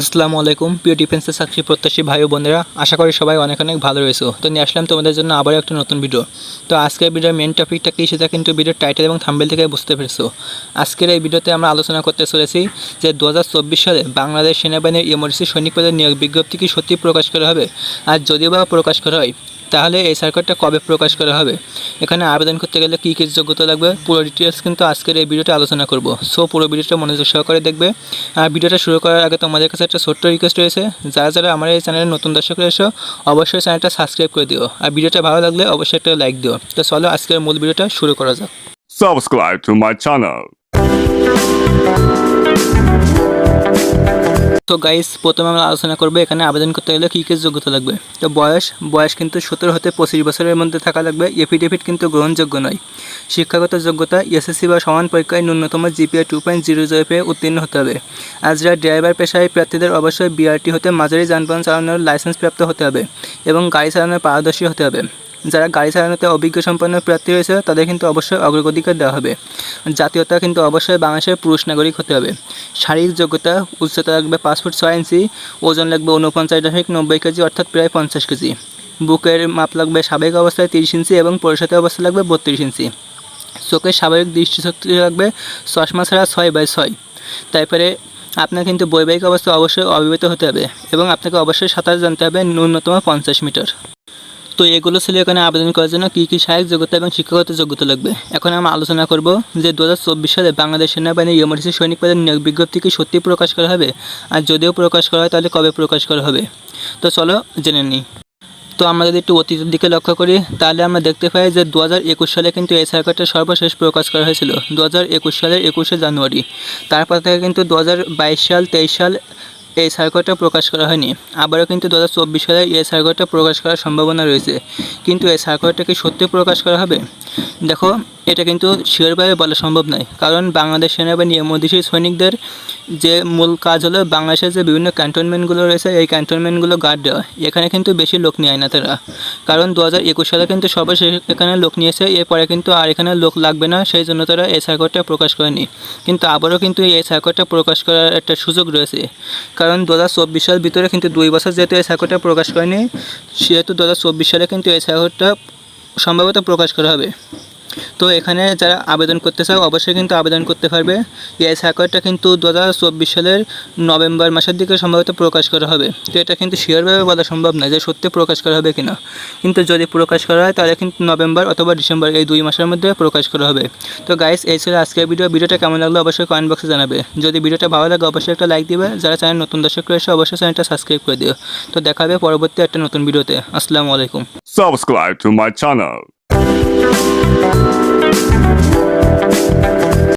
আসসালামু আলাইকুম। প্রিয় ডিফেন্সের চাকরি প্রত্যাশী ভাই ও বোনেরা, আশা করি সবাই অনেক অনেক ভালো রয়েছে। তো নিয়ে আসলাম তোমাদের জন্য আবারও একটা নতুন ভিডিও তো আজকের ভিডিওর মেন টপিকটা কী সেটা কিন্তু ভিডিওর টাইটেল এবং থাম্বেল থেকে বুঝতে পেরেছ। আজকের এই ভিডিওতে আমরা আলোচনা করতে চলেছি যে দু হাজার চব্বিশ সালে বাংলাদেশ সেনাবাহিনীর ইমার্জেন্সি সৈনিক পদের নিয়োগ বিজ্ঞপ্তি কি সত্যি প্রকাশ করা হবে? আর যদিও বা প্রকাশ করা হয় তাহলে এই সার্কুলারটা কবে প্রকাশ করা হবে? এখানে আবেদন করতে গেলে কী কী যোগ্যতা লাগবে? পুরো ডিটেলস কিন্তু আজকের এই ভিডিওতে আলোচনা করব। সো পুরো ভিডিওটা মনোযোগ সহকারে দেখবে। আর ভিডিওটা শুরু করার আগে তোমাদের কাছে একটা ছোট্ট রিকোয়েস্ট রয়েছে। যারা যারা আমার এই চ্যানেলে নতুন দর্শক রয়েছে, অবশ্যই চ্যানেলটা সাবস্ক্রাইব করে দিও। আর ভিডিওটা ভালো লাগলে অবশ্যই একটা লাইক দিও। তো চলো আজকের মূল ভিডিওটা শুরু করা যাক। Subscribe to my channel. তো গাইস প্রথমে আমরা আলোচনা করব এখানে আবেদন করতে গেলে কী কী যোগ্যতা লাগবে। তো বয়স বয়স কিন্তু সতেরো হতে পঁচিশ বছরের মধ্যে থাকা লাগবে এফিডেভিট কিন্তু গ্রহণযোগ্য নয়। শিক্ষাগত যোগ্যতা এসএসসি বা সমান পরীক্ষায় ন্যূনতম GPA two point zero zero পেয়ে উত্তীর্ণ হতে হবে। আজ যারা ড্রাইভার পেশায় প্রার্থীদের অবশ্যই বিআরটি হতে, মাঝারি যানবাহন চালানোর লাইসেন্স প্রাপ্ত হতে হবে এবং গাড়ি চালানোর পারদর্শী হতে হবে। যারা গাড়ি চালানোতে অভিজ্ঞ সম্পন্ন প্রার্থী রয়েছে তাদের কিন্তু অবশ্যই অগ্রগতিকার দেওয়া হবে। জাতীয়তা কিন্তু অবশ্যই বাংলাদেশের পুরুষ নাগরিক হতে হবে। শারীরিক যোগ্যতা, উচ্চতা লাগবে ফুট ছয় ইঞ্চি, ওজন লাগবে উনপঞ্চাশ দশমিক নব্বই কেজি, অর্থাৎ প্রায় পঞ্চাশ কেজি। বুকের মাপ লাগবে স্বাভাবিক অবস্থায় তিরিশ ইঞ্চি এবং পরিষদের অবস্থা লাগবে বত্রিশ ইঞ্চি। চোখের স্বাভাবিক দৃষ্টিশক্তি লাগবে চশমা ছাড়া ছয় বাই ছয়। তারপরে আপনার কিন্তু বৈবাহিক অবস্থা অবশ্যই অবিবাহিত হতে হবে এবং আপনাকে অবশ্যই সাঁতার জানতে হবে ন্যূনতম পঞ্চাশ মিটার। তো এগুলো ছিল এখানে আবেদন করার জন্য কী কী সহায়ক যোগ্যতা এবং শিক্ষাগত যোগ্যতা লাগবে। এখন আমরা আলোচনা করব যে দু হাজার চব্বিশ সালে বাংলাদেশ সেনাবাহিনীর ইমার্জেন্সি সৈনিক পদের নিয়োগ বিজ্ঞপ্তি কি সত্যি প্রকাশ করা হবে? আর যদিও প্রকাশ করা হয়, তাহলে কবে প্রকাশ করা হবে? তো চলো জেনে নিই তো আমরা যদি একটু অতীতের দিকে লক্ষ্য করি, তাহলে আমরা দেখতে পাই যে দু হাজার একুশ সালে কিন্তু এই সার্কুলারটা সর্বশেষ প্রকাশ করা হয়েছিল। দু হাজার একুশ সালের একুশে জানুয়ারি। তারপর থেকে কিন্তু দু হাজার বাইশ সাল, তেইশ সাল এই সার্কুলারটা প্রকাশ করা হয়নি। আবারও কিন্তু দু হাজার চব্বিশ সালে এই সার্কুলারটা প্রকাশ করার সম্ভাবনা রয়েছে। কিন্তু এই সার্কুলারটা কি সত্যি প্রকাশ করা হবে? দেখো, এটা কিন্তু শিওরভাবে বলা সম্ভব নয়। কারণ বাংলাদেশ সেনাবাহিনী এমডিসি সৈনিকদের যে মূল কাজ হলো বাংলাদেশের যে বিভিন্ন ক্যান্টনমেন্টগুলো রয়েছে, এই ক্যান্টনমেন্টগুলো গার্ড দেওয়া। এখানে কিন্তু বেশি লোক নেয় না তারা। কারণ দু হাজার একুশ সালে কিন্তু সর্বশেষ এখানে লোক নিয়েছে, এরপরে কিন্তু আর এখানে লোক লাগবে না, সেই জন্য তারা এই সার্কুলারটা প্রকাশ করেনি। কিন্তু আবারও কিন্তু এই সার্কুলারটা প্রকাশ করার একটা সুযোগ রয়েছে। কারণ দু হাজার চব্বিশ সালের ভিতরে কিন্তু দুই বছর যেহেতু এই সার্কুলারটা প্রকাশ করেনি, সেহেতু দু হাজার চব্বিশ সালে কিন্তু এই সার্কুলারটা সম্ভবত প্রকাশ করা হবে। তো এখানে যারা আবেদন করতে চাও, অবশ্যই কিন্তু আবেদন করতে পারবে। এই সার্কুলারটা কিন্তু দু সালের নভেম্বর মাসের দিকে সম্ভবত প্রকাশ করা হবে। তো এটা কিন্তু শিওরভাবে বলা সম্ভব নয় যে সত্যি প্রকাশ করা হবে কিনা। কিন্তু যদি প্রকাশ করা হয়, তাহলে কিন্তু নভেম্বর অথবা ডিসেম্বর এই দুই মাসের মধ্যে প্রকাশ করা হবে। তো গাইস এই ছিল আজকের ভিডিও ভিডিওটা কেমন লাগল অবশ্যই কমেন্ট বক্সে জানাবে। যদি ভিডিওটা ভালো লাগে, অবশ্যই একটা লাইক দিবে। যারা চ্যানেল নতুন দর্শক রয়েছে, অবশ্যই চ্যানেলটা সাবস্ক্রাইব করে দিও। তো দেখা হবে পরবর্তী একটা নতুন ভিডিওতে আসসালামু আলাইকুম। Subscribe to my channel. Thank you.